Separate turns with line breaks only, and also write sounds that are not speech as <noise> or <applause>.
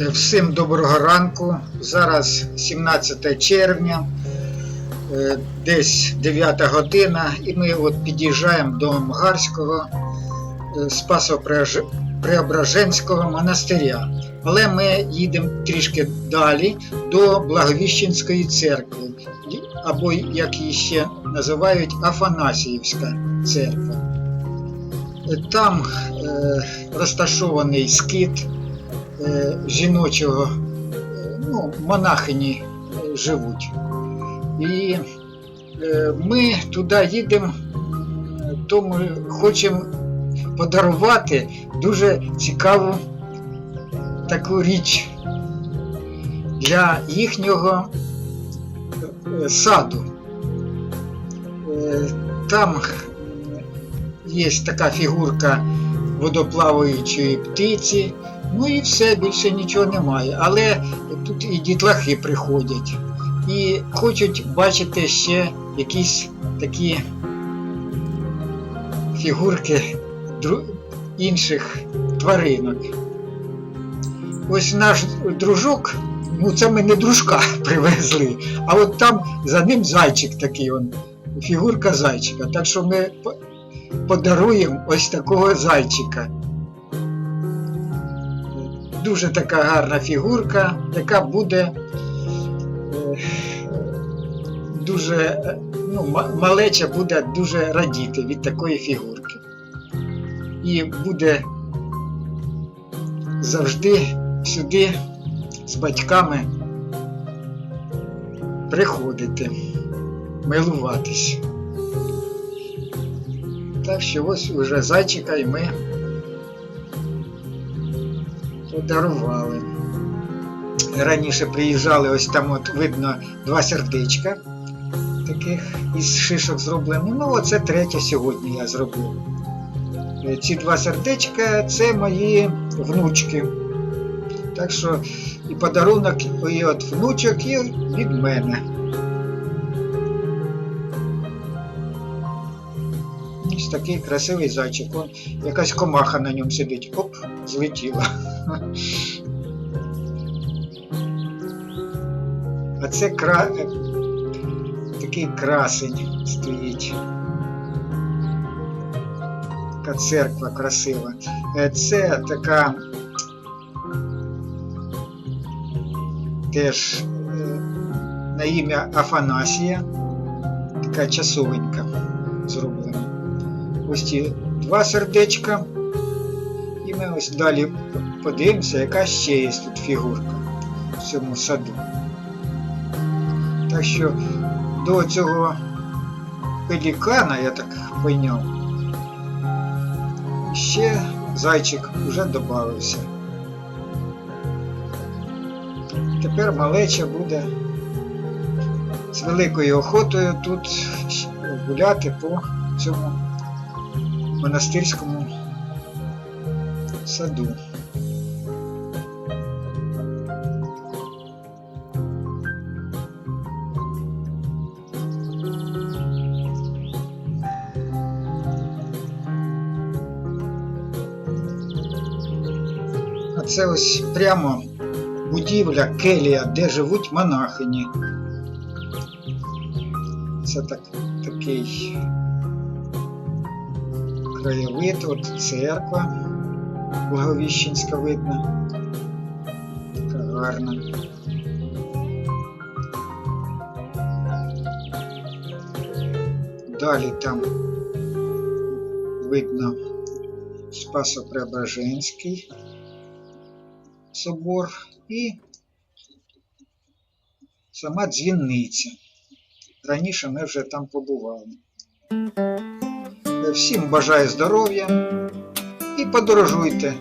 Всім доброго ранку. Зараз 17 червня, е, десь 9 година, і ми от під'їжджаємо до Мгарського е, Спасо-Преображенського монастиря. Але ми їдемо трішки далі до Благовіщенської церкви, або як її ще називають Афанасіївська церква. Там е, розташований скит жіночого, е, ну, монахині е, живуть. І е, ми туди їдемо, тому хочемо подарувати дуже цікаву таку річ для їхнього е, саду. Е, Там є така фігурка водоплаваючої птиці, ну і все, більше нічого немає. Але тут і дітлахи приходять і хочуть бачити ще якісь такі фігурки інших тваринок. Ось наш дружок, ну це ми не дружка <laughs> привезли, а от там за ним зайчик такий, он, фігурка зайчика. Так що ми подаруємо ось такого зайчика. Дуже така гарна фігурка, яка буде е, дуже, е, ну, малеча буде дуже радіти від такої фігурки. І буде завжди сюди з батьками приходити, милуватись. Так що ось уже зайчика і ми подарували. Раніше приїжджали, ось там от видно два сердечка таких із шишок зроблені. Ну, оце третє сьогодні я зробив. Е, Ці два сердечка це мої внучки. Так що і подарунок і від внучок, і від мене. Ось такий красивий зайчик. Вон якась комаха на ньому сидить. Оп, злетіла. А це кра... е, такий красень стоїть. Така церква красива. Е, Це така теж е, на ім'я Афанасія. Така часовенька зроблена. Ось ці два сердечка. Ми ось далі подивимося, яка ще є тут фігурка в цьому саду. Так що до цього пелікана, я так пойняв, ще зайчик вже додався. Тепер малеча буде з великою охотою тут гуляти по цьому монастирському саду. А це ось прямо будівля келія, де живуть монахині. Це так, такий краєвид, от церква Благовіщенська видно. Така гарна. Далі там видно Спасо-Преображенський собор і сама дзвіниця. Раніше ми вже там побували. Всім бажаю здоров'я і подорожуйте